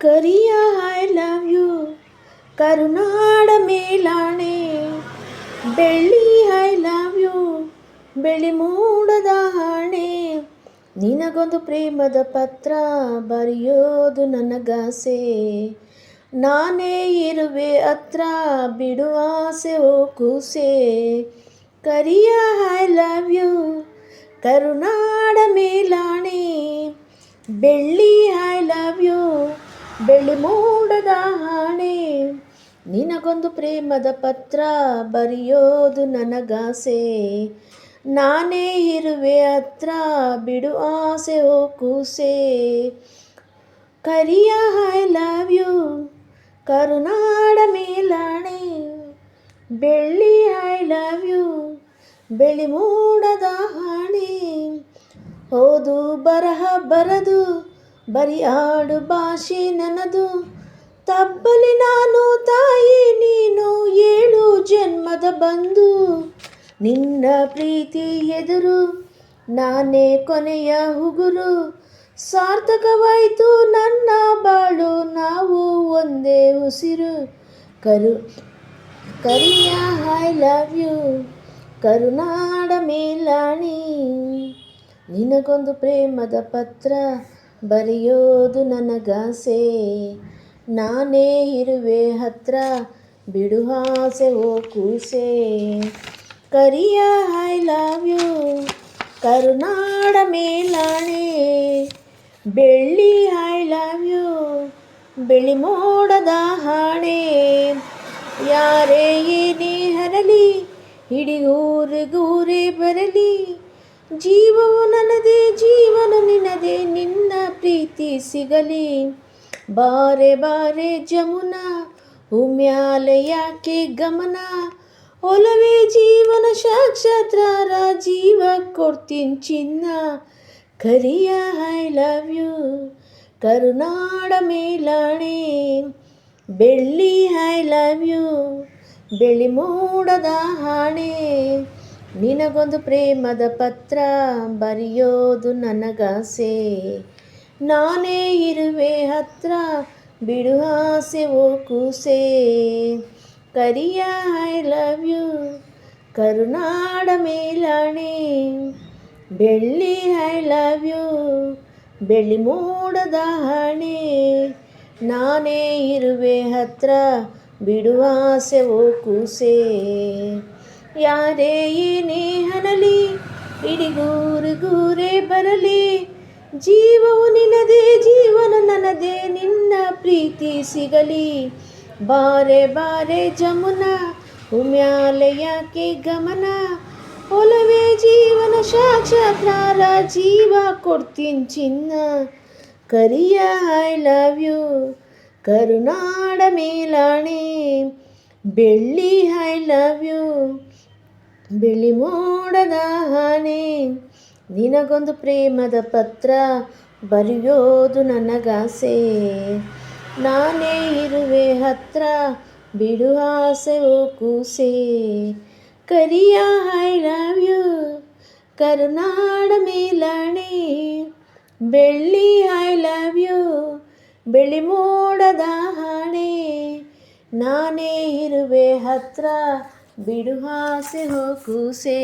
Kariya I love you ಕರುನಾಡ ಮೇಲಾಣೆ. ಬೆಳ್ಳಿ ಐ ಲವ್ ಯು ಬೆಳಿ ಮೂಡದ ಹಾಣೆ ನಿನಗೊಂದು ಪ್ರೇಮದ ಪತ್ರ ಬರೆಯೋದು ನನಗಾಸೆ. ನಾನೇ ಇರುವೆ ಹತ್ರ ಬಿಡುವ ಆಸೆ, ಓ ಕೂಸೆ. ಕರಿಯ ಐ ಲವ್ ಯು ಕರುನಾಡ ಮೇಲಾಣೆ. ಬೆಳ್ಳಿ ಐ ಲವ್ ಬೆಳ್ಳಿ ಮೂಡದ ಹಾಣೆ ನಿನಗೊಂದು ಪ್ರೇಮದ ಪತ್ರ ಬರೆಯೋದು ನನಗಾಸೆ. ನಾನೇ ಇರುವೆ ಹತ್ರ, ಬಿಡು ಆಸೆ ಓ ಕೂಸೆ. ಕರಿಯ ಐ ಲವ್ ಯು ಕರುನಾಡ ಮೇಲಾಣೆ. ಬೆಳ್ಳಿ ಐ ಲವ್ ಯು ಬೆಳ್ಳಿ ಮೂಡದ ಹಾಣೆ ಓದು, ಬರಹ, ಬರದು. ಬರಿ ಆಡು ಭಾಷೆ ನನ್ನದು ತಬ್ಬಲಿ ನಾನು ತಾಯಿ, ನೀನು ಏಳು ಜನ್ಮದ ಬಂದು ನಿನ್ನ ಪ್ರೀತಿ ಎದುರು ನಾನೇ ಕೊನೆಯ ಹುಗುರು ಸಾರ್ಥಕವಾಯಿತು ನನ್ನ ಬಾಳು, ನಾವು ಒಂದೇ ಉಸಿರು. ಕರು, ಕರಿಯ ಐ ಲವ್ ಯು ಕರುನಾಡ ಮೇಲಾಣಿ, ನಿನಗೊಂದು ಪ್ರೇಮದ ಪತ್ರ. ಬರೆಯೋದು ನನಗಾಸೆ. ನಾನೇ ಇರುವೆ ಹತ್ರ, ಬಿಡು ಆಸೆ, ಓ ಕೂಸೆ. ಕರಿಯ ಐ ಲವ್ ಯು, ಕರುನಾಡ ಮೇಲಾಣೆ. ಬೆಳ್ಳಿ ಐ ಲವ್ ಯು ಬೆಳಿ ಮೋಡದ ಹಾಣೆ. ಯಾರೇ ಏನೇ ಹರಲಿ, ಇಡೀ ಊರಿಗೂರೇ ಬರಲಿ. ಜೀವವು ನನ್ನದೇ, ಜೀವನ ನಿನ್ನದೇ, ನಿನ್ನ ಸಿಗಲಿ. ಬಾರೆ ಬಾರೆ ಜಮುನಾ ಉಮ್ಯಾಲೆ ಯಾಕೆ ಗಮನ. ಒಲವೇ ಜೀವನ ಸಾಕ್ಷಾತ್ರಾರ ಜೀವ ಕೊಡ್ತೀನಿ ಚಿನ್ನ. ಕರಿಯ, ಐ ಲವ್ ಯು. ಕರುನಾಡ ಮೇಲಾಣೆ. ಬೆಳ್ಳಿ, ಐ ಲವ್ ಯು. ಬೆಳ್ಳಿ ಮೂಡದ ಹಾಣೆ ನಿನಗೊಂದು ಪ್ರೇಮದ ಪತ್ರ, ಬರೆಯೋದು ನನಗಾಸೆ. ನಾನೇ ಇರುವೆ ಹತ್ರ, ಬಿಡು ಆಸೆ ಓ ಕೂಸೆ. ಕರಿಯ ಐ ಲವ್ ಯು ಕರುನಾಡ ಮೇಲಾಣೆ. ಬೆಳ್ಳಿ ಐ ಲವ್ ಯು ಬೆಳ್ಳಿ ಮೂಡದ ಹಣೆ. ನಾನೇ ಇರುವೆ ಹತ್ರ ಬಿಡುವ ಆಸೆ ಓ ಕೂಸೆ. ಯಾರೇ ಏನೇ ಹನಲಿ ಇಡಿಗೂರಿಗೂರೇ ಬರಲಿ. ಜೀವವು ನಿನ್ನದೇ ಜೀವನ ನನ್ನದೇ, ನಿನ್ನ ಪ್ರೀತಿ ಸಿಗಲಿ. ಬಾರೆ ಬಾರೆ ಜಮುನ ಉಮ್ಯಾಲೆ ಯಾಕೆ ಗಮನ. ಒಲವೇ ಜೀವನ ಸಾಕ್ಷಾತ್ಕಾರ, ಜೀವ ಕೊಡ್ತೀನಿ ಚಿನ್ನ. ಕರಿಯ ಐ ಲವ್ ಯು ಕರುನಾಡ ಮೇಲಾಣೆ. ಬೆಳ್ಳಿ ಐ ಲವ್ ಯು ಬೆಳ್ಳಿ ಮೋಡದ ಹಾಣೆ. ನಿನಗೊಂದು ಪ್ರೇಮದ ಪತ್ರ ಬರೆಯೋದು ನನಗಾಸೆ. ನಾನೇ ಇರುವೆ ಹತ್ರ ಬಿಡು ಆಸೆ ಓ ಕೂಸೆ. ಕರಿಯ ಐ ಲವ್ ಯು, ಕರುನಾಡ ಮೇಲಾಣೆ. ಬೆಳ್ಳಿ ಐ ಲವ್ ಯು, ಬೆಳ್ಳಿ ಮೋಡದ ಹಾಣೆ. ನಾನೇ ಇರುವೆ ಹತ್ರ ಬಿಡು ಆಸೆ ಕೂಸೆ.